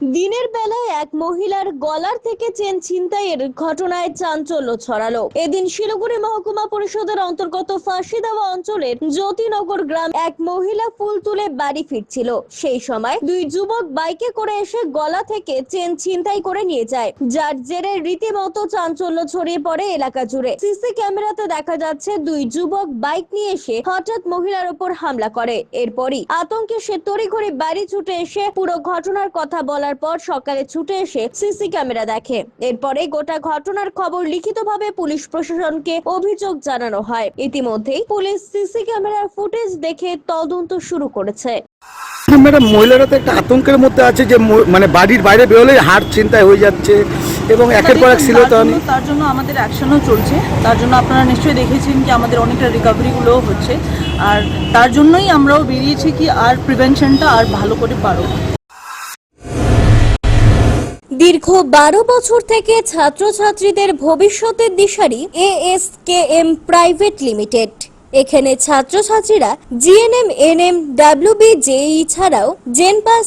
দিনের বেলায় এক মহিলার গলার থেকে চেন ছিনতাইয়ের ঘটনায় চাঞ্চল্য ছড়ালো। এদিন শিলিগুড়ি মহকুমা পরিষদের অন্তর্গত ফাঁসি দেওয়া অঞ্চলের জ্যোতিনগর গ্রাম এক মহিলা ফুল তুলে বাড়ি ফিরছিল। সেই সময় দুই যুবক বাইকে করে এসে গলা থেকে চেন ছিনতাই করে নিয়ে যায়। যার জেরে রীতিমতো চাঞ্চল্য ছড়িয়ে পড়ে এলাকা জুড়ে। সিসি ক্যামেরাতে দেখা যাচ্ছে দুই যুবক বাইক নিয়ে এসে হঠাৎ মহিলার উপর হামলা করে। এরপরই আতঙ্কে সে তড়িঘড়ি বাড়ি ছুটে এসে পুরো ঘটনার কথা বলার পর সকালে ছুটে এসে সিসি ক্যামেরা দেখে। এরপরে গোটা ঘটনার খবর লিখিতভাবে পুলিশ প্রশাসনকে অভিযোগ জানানো হয়। ইতিমধ্যেই পুলিশ সিসি ক্যামেরার ফুটেজ দেখে তদন্ত শুরু করেছে। ম্যাডাম মহিলারা তো একটা আতঙ্কের মধ্যে আছে যে মানে বাড়ির বাইরে বেরোলে হার্ট চিন্তায় হয়ে যাচ্ছে এবং একের পর এক শিলতা তার জন্য- তার জন্য আমাদের অ্যাকশনও চলছে। তার জন্য আপনারা নিশ্চয়ই দেখেছেন কি আমাদের অনেকটা রিকভারিগুলোও হচ্ছে। আর তার জন্যই আমরাও বেরিয়েছি কি আর প্রিভেনশনটা আর ভালো করে পারো দীর্ঘ বারো বছর থেকে ছাত্রছাত্রীদের ভবিষ্যতের দিশারি A S K M private limited. এখানে ছাত্রছাত্রীরা GNM N NM WB JE ছাড়াও জেনপাস